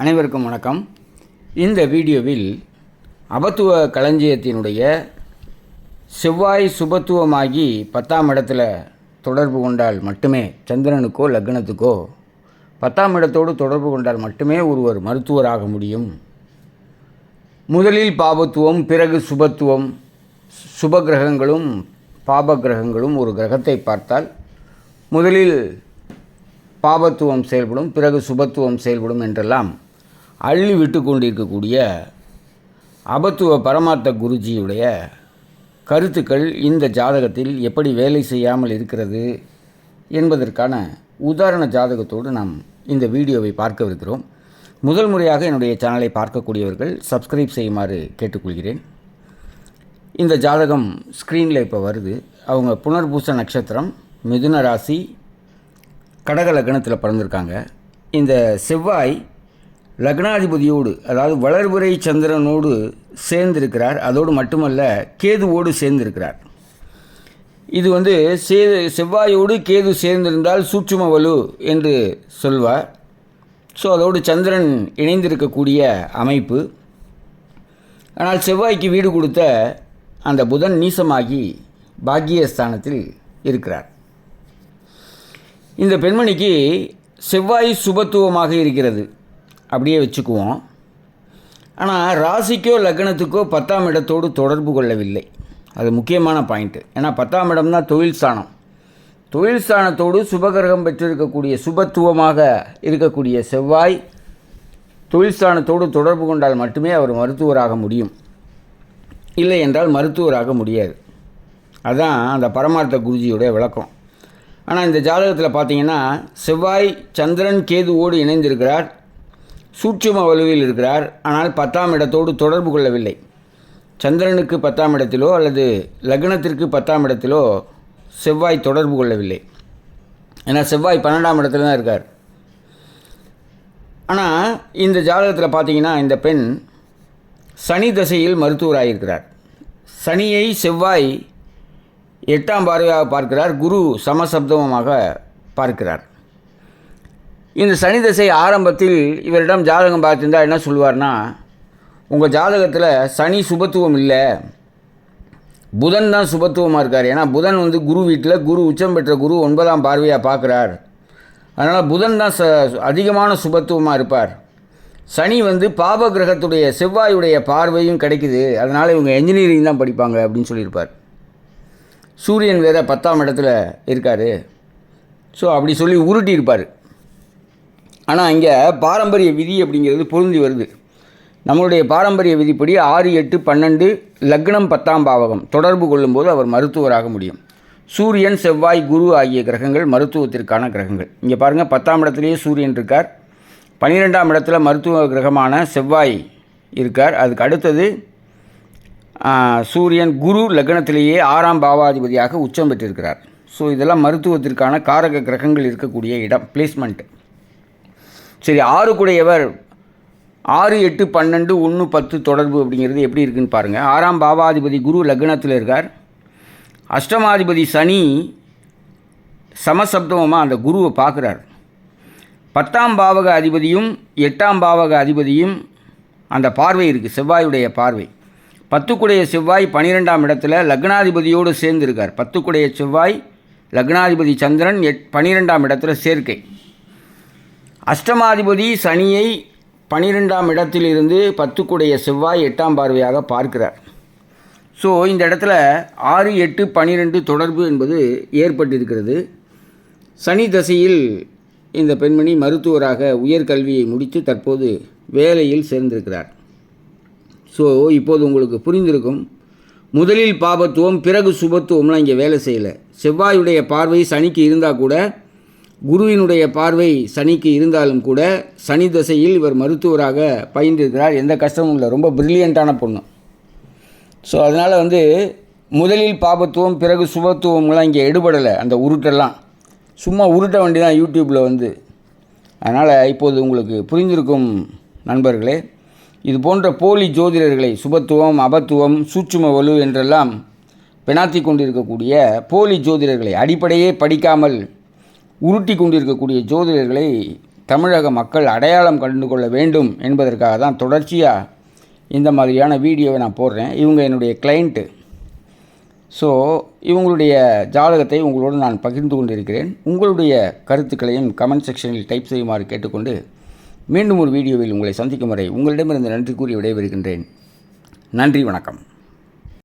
அனைவருக்கும் வணக்கம். இந்த வீடியோவில் அபத்துவ களஞ்சியத்தினுடைய செவ்வாய் சுபத்துவமாகி பத்தாம் இடத்துல தொடர்பு கொண்டால் மட்டுமே சந்திரனுக்கோ லக்னத்துக்கோ பத்தாம் இடத்தோடு தொடர்பு கொண்டால் மட்டுமே ஒருவர் மருத்துவராக முடியும். முதலில் பாபத்துவம் பிறகு சுபத்துவம் சுப கிரகங்களும் பாப கிரகங்களும் ஒரு கிரகத்தை பார்த்தால் முதலில் பாபத்துவம் செயல்படும் பிறகு சுபத்துவம் செயல்படும் என்றெல்லாம் அள்ளி விட்டு கொண்டிருக்கக்கூடிய அபத்துவ பரமார்த்த குருஜியுடைய கருத்துக்கள் இந்த ஜாதகத்தில் எப்படி வேலை செய்யாமல் இருக்கிறது என்பதற்கான உதாரண ஜாதகத்தோடு நாம் இந்த வீடியோவை பார்க்கவிருக்கிறோம். முதல் முறையாக என்னுடைய சேனலை பார்க்கக்கூடியவர்கள் சப்ஸ்கிரைப் செய்யுமாறு கேட்டுக்கொள்கிறேன். இந்த ஜாதகம் ஸ்க்ரீனில் இப்போ வருது. அவங்க புனர்பூச நட்சத்திரம் மிதுன ராசி கடக லக்னத்தில் பிறந்திருக்காங்க. இந்த செவ்வாய் லக்னாதிபதியோடு அதாவது வளர்புரை சந்திரனோடு சேர்ந்திருக்கிறார். அதோடு மட்டுமல்ல கேதுவோடு சேர்ந்திருக்கிறார். இது வந்து சே செவ்வாயோடு கேது சேர்ந்திருந்தால் சூட்சும வலு என்று சொல்வார். ஸோ அதோடு சந்திரன் இணைந்திருக்கக்கூடிய அமைப்பு. ஆனால் செவ்வாய்க்கு வீடு கொடுத்த அந்த புதன் நீசமாகி பாக்கியஸ்தானத்தில் இருக்கிறார். இந்த பெண்மணிக்கு செவ்வாய் சுபத்துவமாக இருக்கிறது. அப்படியே வச்சுக்குவோம். ஆனால் ராசிக்கோ லக்னத்துக்கோ பத்தாம் இடத்தோடு தொடர்பு கொள்ளவில்லை. அது முக்கியமான பாயிண்ட்டு ஏன்னா பத்தாம் இடம் தான் தொழில் ஸ்தானம். தொழில் ஸ்தானத்தோடு சுபகிரகம் பெற்றிருக்கக்கூடிய சுபத்துவமாக இருக்கக்கூடிய செவ்வாய் தொழில் ஸ்தானத்தோடு தொடர்பு கொண்டால் மட்டுமே அவர் மருத்துவராக முடியும். இல்லை என்றால் மருத்துவராக முடியாது. அதுதான் அந்த பரமார்த்த குருஜியுடைய விளக்கம். ஆனால் இந்த ஜாதகத்தில் பார்த்தீங்கன்னா செவ்வாய் சந்திரன் கேதுவோடு இணைந்திருக்கிறார். சூட்சும வலுவில் இருக்கிறார். ஆனால் பத்தாம் இடத்தோடு தொடர்பு கொள்ளவில்லை. சந்திரனுக்கு பத்தாம் இடத்திலோ அல்லது லக்னத்திற்கு பத்தாம் இடத்திலோ செவ்வாய் தொடர்பு கொள்ளவில்லை. ஏன்னா செவ்வாய் பன்னெண்டாம் இடத்துல தான் இருக்கார். ஆனால் இந்த ஜாதகத்தில் பார்த்தீங்கன்னா இந்த பெண் சனி தசையில் மருத்துவராயிருக்கிறார். சனியை செவ்வாய் எட்டாம் பார்வையாக பார்க்கிறார். குரு சமசப்தமமாக பார்க்கிறார். இந்த சனி தசை ஆரம்பத்தில் இவரிடம் ஜாதகம் பார்த்திருந்தா என்ன சொல்லுவார்னா உங்கள் ஜாதகத்தில் சனி சுபத்துவம் இல்லை. புதன் தான் சுபத்துவமாக இருக்கார். ஏன்னா புதன் வந்து குரு வீட்டில் குரு உச்சம் பெற்ற குரு ஒன்பதாம் பார்வையாக பார்க்குறார். அதனால் புதன் தான் ச அதிகமான சுபத்துவமாக இருப்பார். சனி வந்து பாப கிரகத்துடைய செவ்வாயுடைய பார்வையும் கிடைக்குது. அதனால் இவங்க என்ஜினியரிங் தான் படிப்பாங்க அப்படின்னு சொல்லியிருப்பார். சூரியன் வேற பத்தாம் இடத்துல இருக்கார். ஸோ அப்படி சொல்லி உருட்டியிருப்பார். ஆனால் இங்கே பாரம்பரிய விதி அப்படிங்கிறது பொருந்தி வருது. நம்மளுடைய பாரம்பரிய விதிப்படி ஆறு எட்டு பன்னெண்டு லக்னம் பத்தாம் பாவகம் தொடர்பு கொள்ளும்போது அவர் மருத்துவராக முடியும். சூரியன் செவ்வாய் குரு ஆகிய கிரகங்கள் மருத்துவத்திற்கான கிரகங்கள். இங்கே பாருங்கள் பத்தாம் இடத்துலேயே சூரியன் இருக்கார். பன்னிரெண்டாம் இடத்துல மருத்துவ கிரகமான செவ்வாய் இருக்கார். அதுக்கு அடுத்தது சூரியன் குரு லக்னத்திலேயே ஆறாம் பாவாதிபதியாக உச்சம் பெற்றிருக்கிறார். ஸோ இதெல்லாம் மருத்துவத்திற்கான காரக கிரகங்கள் இருக்கக்கூடிய இடம் பிளேஸ்மெண்ட் சரி ஆறுக்குடையவர் ஆறு எட்டு பன்னெண்டு ஒன்று பத்து தொடர்பு அப்படிங்கிறது எப்படி இருக்குன்னு பாருங்கள் ஆறாம் பாவாதிபதி குரு லக்னத்தில் இருக்கார். அஷ்டமாதிபதி சனி சமசப்தமமாக அந்த குருவை பார்க்குறார். பத்தாம் பாவக அதிபதியும் எட்டாம் பாவக அதிபதியும் அந்த பார்வை இருக்குது செவ்வாயுடைய பார்வை. பத்துக்குடைய செவ்வாய் பனிரெண்டாம் இடத்துல லக்னாதிபதியோடு சேர்ந்திருக்கார். பத்துக்குடைய செவ்வாய் லக்னாதிபதி சந்திரன் எட் பனிரெண்டாம் இடத்துல சேர்க்கை. அஷ்டமாதிபதி சனியை பனிரெண்டாம் இடத்திலிருந்து பத்துக்குடைய செவ்வாய் எட்டாம் பார்வையாக பார்க்கிறார். ஸோ இந்த இடத்துல ஆறு எட்டு பனிரெண்டு தொடர்பு என்பது ஏற்பட்டிருக்கிறது. சனி தசையில் இந்த பெண்மணி மருத்துவராக உயர்கல்வியை முடித்து தற்போது வேலையில் சேர்ந்திருக்கிறார். ஸோ இப்போது உங்களுக்கு புரிந்திருக்கும். முதலில் பாபத்துவம் பிறகு சுபத்துவம்லாம் இங்கே வேலை செய்யலை. செவ்வாயுடைய பார்வை சனிக்கு இருந்தால் கூட குருவினுடைய பார்வை சனிக்கு இருந்தாலும் கூட சனி தசையில் இவர் மருத்துவராக பயின்றிருக்கிறார். எந்த கஷ்டமும் இல்லை. ரொம்ப பிரில்லியண்ட்டான பொண்ணு. ஸோ அதனால் வந்து முதலில் பாபத்துவம் பிறகு சுபத்துவம்லாம் இங்கே எடுபடலை. அந்த உருட்டெல்லாம். சும்மா உருட்ட வேண்டி தான் யூடியூப்பில் வந்து. அதனால் இப்போது உங்களுக்கு புரிந்திருக்கும் நண்பர்களே இது போன்ற போலி ஜோதிடர்களை சுபத்துவம் அபத்துவம் சூட்சும வலு என்றெல்லாம் பிணாத்தி கொண்டிருக்கக்கூடிய போலி ஜோதிடர்களை அடிப்படையே படிக்காமல் உருட்டி கொண்டிருக்கக்கூடிய ஜோதிடர்களை தமிழக மக்கள் அடையாளம் கண்டு கொள்ள வேண்டும் என்பதற்காக தான் தொடர்ச்சியாக இந்த மாதிரியான வீடியோவை நான் போடுறேன். இவங்க என்னுடைய கிளைண்ட்டு ஸோ இவங்களுடைய ஜாதகத்தை உங்களோடு நான் பகிர்ந்து கொண்டிருக்கிறேன். உங்களுடைய கருத்துக்களையும் கமெண்ட் செக்ஷனில் டைப் செய்யுமாறு கேட்டுக்கொண்டு மீண்டும் ஒரு வீடியோவில் உங்களை சந்திக்கும் வரை உங்களிடமிருந்து நன்றி கூறி விடைபெறுகின்றேன். நன்றி வணக்கம்.